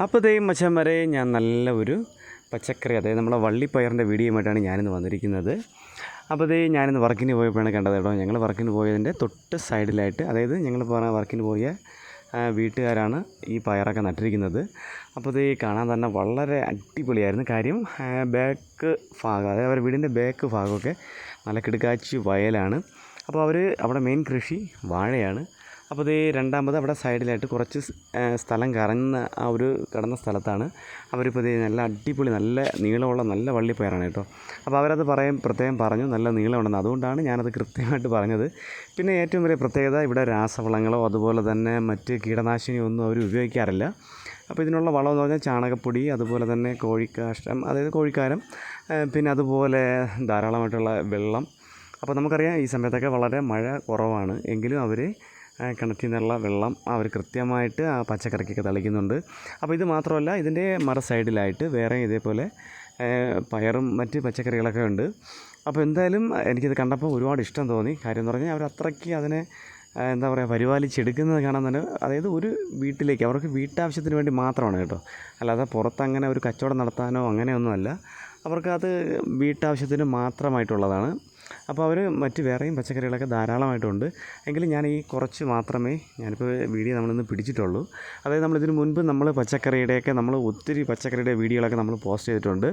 അപ്പോൾ ദേ മച്ചാൻ വരെ ഞാൻ നല്ല ഒരു പച്ചക്കറി അതായത് നമ്മളെ വള്ളിപ്പയറിന്റെ വീഡിയോയുമായിട്ടാണ് ഞാനിന്ന് വന്നിരിക്കുന്നത്. അപ്പോൾ ദേ ഞാനിന്ന് വർക്കിന് പോയപ്പോഴാണ് കണ്ടത് കേട്ടോ. ഞങ്ങൾ വർക്കിന് പോയതിന്റെ തൊട്ട് സൈഡിലായിട്ട് അതായത് ഞങ്ങൾ പറഞ്ഞ വർക്കിന് പോയ വീട്ടുകാരാണ് ഈ പയറൊക്കെ നട്ടിരിക്കുന്നത്. അപ്പോൾ ഇത് കാണാൻ തന്നെ വളരെ അടിപൊളിയായിരുന്നു. കാര്യം ബാക്ക് ഭാഗം അതായത് അവരുടെ വീടിന്റെ ബാക്ക് ഭാഗമൊക്കെ നല്ല കിടുക്കാച്ചി വയലാണ്. അപ്പോൾ അവർ അവിടെ മെയിൻ കൃഷി വാഴയാണ്. അപ്പോൾ ഇത് രണ്ടാമത് അവിടെ സൈഡിലായിട്ട് കുറച്ച് സ്ഥലം കറങ്ങുന്ന ആ ഒരു കിടന്ന സ്ഥലത്താണ്. അവരിപ്പോൾ ഇത് നല്ല അടിപൊളി നല്ല നീളമുള്ള നല്ല വള്ളിപ്പയറാണ് കേട്ടോ. അപ്പോൾ അവരത് പറയും പ്രത്യേകം പറഞ്ഞു നല്ല നീളമുണ്ടെന്ന്. അതുകൊണ്ടാണ് ഞാനത് കൃത്യമായിട്ട് പറഞ്ഞത്. പിന്നെ ഏറ്റവും വലിയ പ്രത്യേകത ഇവിടെ രാസവളങ്ങളോ അതുപോലെ തന്നെ മറ്റ് കീടനാശിനിയൊന്നും അവർ ഉപയോഗിക്കാറില്ല. അപ്പോൾ ഇതിനുള്ള വളം എന്ന് പറഞ്ഞാൽ ചാണകപ്പൊടി അതുപോലെ തന്നെ കോഴിക്കാഷ്ടം അതായത് കോഴിക്കാരം പിന്നെ അതുപോലെ ധാരാളമായിട്ടുള്ള വെള്ളം. അപ്പോൾ നമുക്കറിയാം ഈ സമയത്തൊക്കെ വളരെ മഴ കുറവാണ്. എങ്കിലും അവർ കിണറ്റിൽ നിന്നുള്ള വെള്ളം അവർ കൃത്യമായിട്ട് ആ പച്ചക്കറിക്കൊക്കെ തളിക്കുന്നുണ്ട്. അപ്പോൾ ഇത് മാത്രമല്ല ഇതിന്റെ മറ സൈഡിലായിട്ട് വേറെ ഇതേപോലെ പയറും മറ്റ് പച്ചക്കറികളൊക്കെ ഉണ്ട്. അപ്പോൾ എന്തായാലും എനിക്കിത് കണ്ടപ്പോൾ ഒരുപാട് ഇഷ്ടം തോന്നി. കാര്യം എന്ന് പറഞ്ഞാൽ അവർ അത്രയ്ക്ക് അതിനെ എന്താ പറയുക പരിപാലിച്ചെടുക്കുന്നത് കാണാൻ തന്നെ അതായത് ഒരു വീട്ടിലേക്ക് അവർക്ക് വീട്ടാവശ്യത്തിന് വേണ്ടി മാത്രമാണ് കേട്ടോ. അല്ലാതെ പുറത്ത് അങ്ങനെ ഒരു കച്ചവടം നടത്താനോ അങ്ങനെയൊന്നുമല്ല. അവർക്ക് അത് വീട്ടാവശ്യത്തിന് മാത്രമായിട്ടുള്ളതാണ്. അപ്പോൾ അവർ മറ്റ് വേറെയും പച്ചക്കറികളൊക്കെ ധാരാളമായിട്ടുണ്ട്. എങ്കിലും ഞാൻ ഈ കുറച്ച് മാത്രമേ ഞാനിപ്പോൾ വീഡിയോ നമ്മളിന്ന് പിടിച്ചിട്ടുള്ളൂ. അതായത് നമ്മളിതിന് മുൻപ് നമ്മൾ പച്ചക്കറിയുടെയൊക്കെ നമ്മൾ ഒത്തിരി പച്ചക്കറിയുടെ വീഡിയോകളൊക്കെ നമ്മൾ പോസ്റ്റ് ചെയ്തിട്ടുണ്ട്.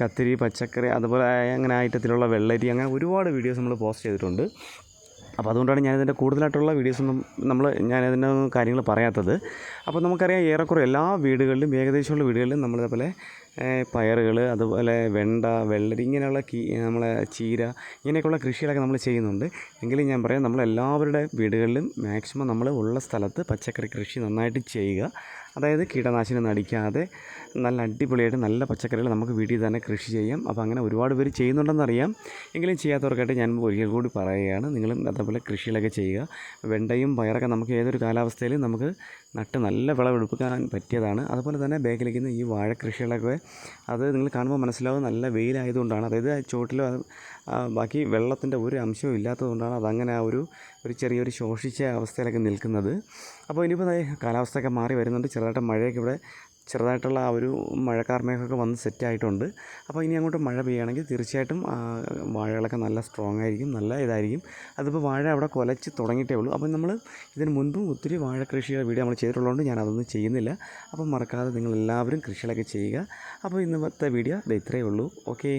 കത്തിരി പച്ചക്കറി അതുപോലെ അങ്ങനെ ഐറ്റത്തിലുള്ള വെള്ളരി അങ്ങനെ ഒരുപാട് വീഡിയോസ് നമ്മൾ പോസ്റ്റ് ചെയ്തിട്ടുണ്ട്. അപ്പോൾ അതുകൊണ്ടാണ് ഞാനിതിന്റെ കൂടുതലായിട്ടുള്ള വീഡിയോസൊന്നും നമ്മൾ ഞാനതിന്റെ കാര്യങ്ങൾ പറയാത്തത്. അപ്പോൾ നമുക്കറിയാം ഏറെക്കുറെ എല്ലാ വീടുകളിലും ഏകദേശമുള്ള വീടുകളിലും നമ്മളിതേപോലെ പയറുകൾ അതുപോലെ വെണ്ട വെള്ളരി ഇങ്ങനെയുള്ള കീ നമ്മളെ ചീര ഇങ്ങനെയൊക്കെയുള്ള കൃഷികളൊക്കെ നമ്മൾ ചെയ്യുന്നുണ്ട്. എങ്കിലും ഞാൻ പറയാം നമ്മളെല്ലാവരുടെ വീടുകളിലും മാക്സിമം നമ്മൾ ഉള്ള സ്ഥലത്ത് പച്ചക്കറി കൃഷി നന്നായിട്ട് ചെയ്യുക. അതായത് കീടനാശിനി അടിക്കാതെ നല്ല അടിപൊളിയായിട്ട് നല്ല പച്ചക്കറികൾ നമുക്ക് വീട്ടിൽ തന്നെ കൃഷി ചെയ്യാം. അപ്പോൾ അങ്ങനെ ഒരുപാട് പേര് ചെയ്യുന്നുണ്ടെന്നറിയാം. എങ്കിലും ചെയ്യാത്തവർക്കായിട്ട് ഞാൻ ഒരിക്കൽ കൂടി പറയുകയാണ്. നിങ്ങളും അതേപോലെ കൃഷികളൊക്കെ ചെയ്യുക. വെണ്ടയും പയറൊക്കെ നമുക്ക് ഏതൊരു കാലാവസ്ഥയിലും നമുക്ക് നട്ട് നല്ല വിളവെടുപ്പിക്കാൻ പറ്റിയതാണ്. അതുപോലെ തന്നെ ബാക്കിലിരിക്കുന്ന ഈ വാഴ കൃഷികളൊക്കെ അത് നിങ്ങൾ കാണുമ്പോൾ മനസ്സിലാവും നല്ല വെയിലായതുകൊണ്ടാണ്. അതായത് ചുവട്ടിലോ ബാക്കി വെള്ളത്തിന്റെ ഒരു അംശവും ഇല്ലാത്തതുകൊണ്ടാണ് അതങ്ങനെ ആ ഒരു ഒരു ചെറിയൊരു ശോഷിച്ച അവസ്ഥയിലൊക്കെ നിൽക്കുന്നത്. അപ്പോൾ ഇനിയിപ്പോൾ കാലാവസ്ഥയൊക്കെ മാറി വരുന്നുണ്ട്. ചെറുതായിട്ട് മഴയൊക്കെ ഇവിടെ ചെറുതായിട്ടുള്ള ആ ഒരു മഴക്കാർമേഘമൊക്കെ വന്ന് സെറ്റായിട്ടുണ്ട്. അപ്പോൾ ഇനി അങ്ങോട്ട് മഴ പെയ്യുകയാണെങ്കിൽ തീർച്ചയായിട്ടും വാഴകളൊക്കെ നല്ല സ്ട്രോങ് ആയിരിക്കും നല്ല ഇതായിരിക്കും. അതിപ്പോൾ വാഴ അവിടെ കൊലച്ച് തുടങ്ങിയിട്ടേ ഉള്ളൂ. അപ്പോൾ നമ്മൾ ഇതിന് മുൻപും ഒത്തിരി വാഴ കൃഷിയുടെ വീഡിയോ നമ്മൾ ചെയ്തിട്ടുള്ളതുകൊണ്ട് ഞാൻ അതൊന്നും ചെയ്യുന്നില്ല. അപ്പോൾ മറക്കാതെ നിങ്ങളെല്ലാവരും കൃഷികളൊക്കെ ചെയ്യുക. അപ്പോൾ ഇന്നത്തെ വീഡിയോ ഇത് ഇത്രയേ ഉള്ളൂ. ഓക്കെ.